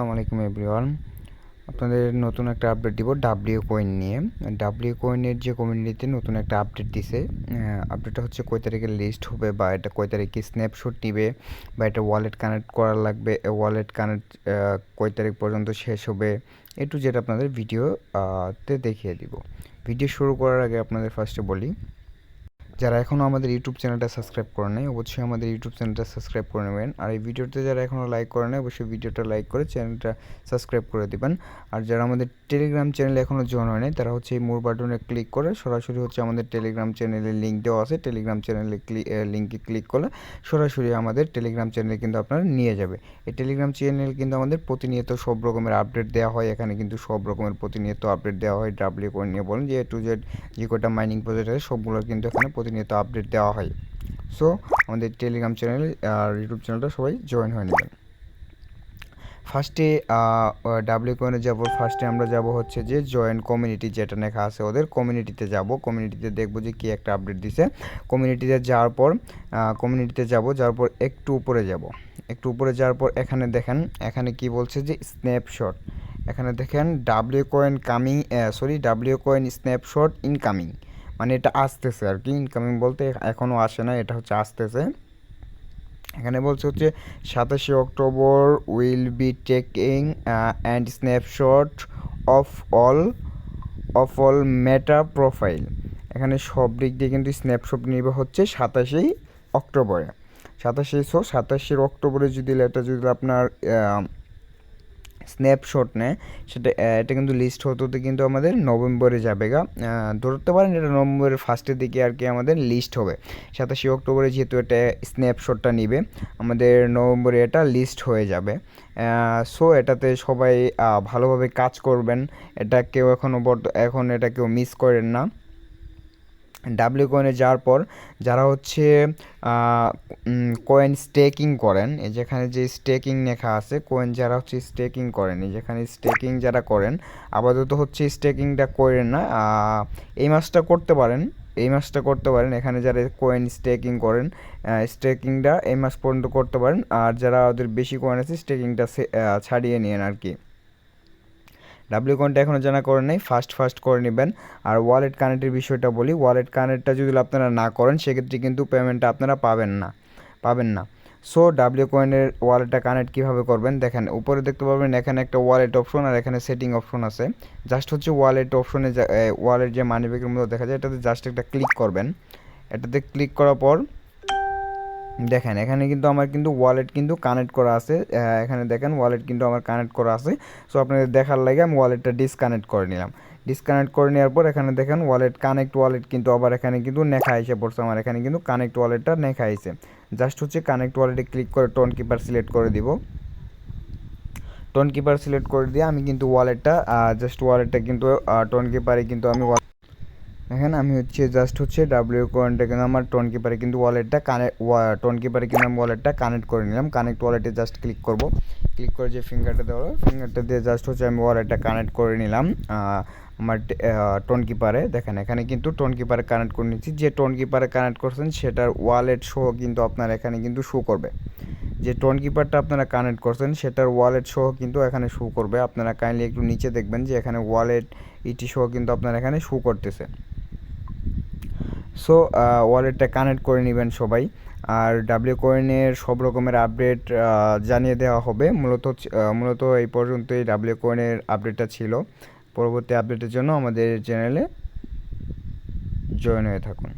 আসসালামু আলাইকুম এভরিওয়ান। আপনাদের নতুন একটা আপডেট দিব ডাব্লিউ কয়েন নিয়ে। ডাব্লিউ কয়েনের যে কমিউনিটিতে নতুন একটা আপডেট দিছে আপডেটটা হচ্ছে কয় তারিখে লিস্ট হবে বা এটা কয় তারিখে স্ন্যাপশট নিবে বা এটা ওয়ালেট কানেক্ট করা লাগবে ওয়ালেট কানেক্ট কয় তারিখ পর্যন্ত শেষ হবে একটু যেটা আপনাদের ভিডিওতে দেখিয়ে দিব। ভিডিও শুরু করার আগে আপনাদের ফার্স্টে বলি যারা এখনও আমাদের ইউটিউব চ্যানেলটা সাবস্ক্রাইব করে নেয় অবশ্যই আমাদের ইউটিউব চ্যানেলটা সাবস্ক্রাইব করে নেবেন। আর এই ভিডিওতে যারা এখনও লাইক করে নেয় অবশ্যই ভিডিওটা লাইক করে চ্যানেলটা সাবস্ক্রাইব করে দেবেন। আর যারা আমাদের টেলিগ্রাম চ্যানেল এখনও জয়েন হয় নাই তারা হচ্ছে এই মোর বাটনে ক্লিক করে সরাসরি হচ্ছে আমাদের টেলিগ্রাম চ্যানেলের লিঙ্ক দেওয়া আছে। টেলিগ্রাম চ্যানেলে ক্লিক লিঙ্কে ক্লিক করলে সরাসরি আমাদের টেলিগ্রাম চ্যানেলে কিন্তু আপনারা নিয়ে যাবে। এই টেলিগ্রাম চ্যানেল কিন্তু আমাদের প্রতিনিয়ত সব রকমের আপডেট দেওয়া হয়। এখানে কিন্তু সব রকমের প্রতিনিয়ত আপডেট দেওয়া হয়। ডাব্লিউ করে নিয়ে বলেন যে টু জেড যে কটা মাইনিং প্রজেক্ট আছে, সবগুলো কিন্তু এখানে প্রতিনিয়ত আপডেট দেওয়া হয়। সো আমাদের টেলিগ্রাম চ্যানেল আর ইউটিউব চ্যানেলটা সবাই জয়েন হয়ে নেবেন। ফার্স্টে ডাব্লিউ কয়েনে যাব। ফার্স্টে আমরা যাব হচ্ছে যে জয়েন কমিউনিটি যেটা লেখা আছে ওদের কমিউনিটিতে যাব। কমিউনিটিতে দেখব যে কী একটা আপডেট দিছে। কমিউনিটিতে যাওয়ার পর কমিউনিটিতে যাব, যাওয়ার পর একটু উপরে যাব। একটু উপরে যাওয়ার পর এখানে দেখেন, এখানে কি বলছে যে স্ন্যাপশট এখানে দেখেন W coin coming sorry W coin snapshot incoming মানে এটা আসতেছে আর কি ইনকামিং বলতে এখনও আসে না, এটা হচ্ছে আসতেছে। এখানে বলছে হচ্ছে সাতাশে October will be taking and snapshot of all of all Meta profile এখানে সব দিক দিয়ে কিন্তু স্ন্যাপশট নিবে হচ্ছে সাতাশেই অক্টোবরে। সাতাশে সো সাতাশে অক্টোবরে যদি, এটা যদি আপনার স্ন্যাপশট নেয় সেটা এটা কিন্তু লিস্ট হতে হতে কিন্তু আমাদের নভেম্বরে যাবে গা ধরতে পারেন এটা নভেম্বরের ফার্স্টের দিকে আর কি আমাদের লিস্ট হবে। সাতাশে অক্টোবরে যেহেতু এটা স্ন্যাপশটটা নিবে, আমাদের নভেম্বরে এটা লিস্ট হয়ে যাবে। সো এটাতে সবাই ভালোভাবে কাজ করবেন। এটা কেউ এখনও বর্ত এখন এটা কেউ মিস করেন না। ডাব্লিউ কয়েনে যাওয়ার পর যারা হচ্ছে কয়েন স্টেকিং করেন যেখানে যে স্টেকিং লেখা আছে কয়েন যারা হচ্ছে স্টেকিং করেন যেখানে স্টেকিং যারা করেন, আপাতত হচ্ছে স্টেকিংটা করেন না এই মাসটা করতে পারেন, এই মাসটা করতে পারেন, এখানে যারা কয়েন স্টেকিং করেন স্টেকিংটা এই মাস পর্যন্ত করতে পারেন, আর যারা ওদের বেশি কয়েন আছে স্টেকিংটা ছাড়িয়ে নিন আর কি। ডাব্লিউ কয়েনটা এখনও জানা করে নেই ফার্স্ট ফার্স্ট করে নেবেন। আর ওয়ালেট কানেক্টের বিষয়টা বলি ওয়ালেট কানেক্টটা যদি আপনারা না করেন, সেক্ষেত্রে কিন্তু পেমেন্টটা আপনারা পাবেন না পাবেন না। সো ডাব্লিউ কয়েনের ওয়ালেটটা কানেক্ট কীভাবে করবেন? দেখেন, উপরে দেখতে পাবেন এখানে একটা ওয়ালেট অপশন আর এখানে সেটিং অপশন আছে। জাস্ট হচ্ছে ওয়ালেট অপশনে ওয়ালেট যে মানি ব্যাগের মধ্যে দেখা যায়, এটাতে জাস্ট একটা ক্লিক করবেন। এটাতে ক্লিক করার পর দেখেন, এখানে কিন্তু আমার কিন্তু ওয়ালেট কিন্তু কানেক্ট করা আছে। এখানে দেখেন ওয়ালেট কিন্তু আমার কানেক্ট করা আছে। সো আপনাদের দেখার লাগে আমি ওয়ালেটটা ডিসকানেক্ট করে নিলাম। ডিসকানেক্ট করে নেওয়ার পর এখানে দেখেন ওয়ালেট কানেক্ট ওয়ালেট কিন্তু আবার এখানে কিন্তু নেখা এসে পড়ছে। আমার এখানে কিন্তু কানেক্ট ওয়ালেটটা নেখা এসে জাস্ট হচ্ছে কানেক্ট ওয়ালেটে ক্লিক করে টোন কিপার সিলেক্ট করে দিব। টোন কিপার সিলেক্ট করে দিয়ে আমি কিন্তু ওয়ালেটটা জাস্ট ওয়ালেটটা কিন্তু টোন কিপারে কিন্তু আমি দেখেন, আমি হচ্ছে জাস্ট হচ্ছে ডাব্লিউ কয়েনটা কিন্তু আমার টোন কিপারে কিন্তু ওয়ালেটটা কানেক্ট টোন কিপারে কিন্তু আমি ওয়ালেটটা কানেক্ট করে নিলাম। কানেক্ট ওয়ালেটে জাস্ট ক্লিক করব। ক্লিক করে যে ফিঙ্গারটা দেওয়া ফিঙ্গারটা দিয়ে জাস্ট হচ্ছে আমি ওয়ালেটটা কানেক্ট করে নিলাম আমার টোন কিপারে দেখেন, এখানে কিন্তু টোন কিপারে কানেক্ট করে নিচ্ছি। যে টোন কিপারে কানেক্ট করছেন, সেটার ওয়ালেট সহ কিন্তু আপনার এখানে কিন্তু শো করবে। যে টোন কিপারটা আপনারা কানেক্ট করছেন, সেটার ওয়ালেট সহ কিন্তু এখানে শো করবে। আপনারা কাইন্ডলি একটু নিচে দেখবেন যে এখানে ওয়ালেট ইটি সহ কিন্তু আপনার এখানে শো করতেছে। সো ওয়ালেটটা কানেক্ট করে নেবেন সবাই। আর ডাব্লিউ কয়েনের সব রকমের আপডেট জানিয়ে দেওয়া হবে। মূলত মূলত এই পর্যন্তই ডাব্লিউ কয়েনের আপডেটটা ছিল। পরবর্তী আপডেটের জন্য আমাদের চ্যানেলে জয়েন হয়ে থাকুন।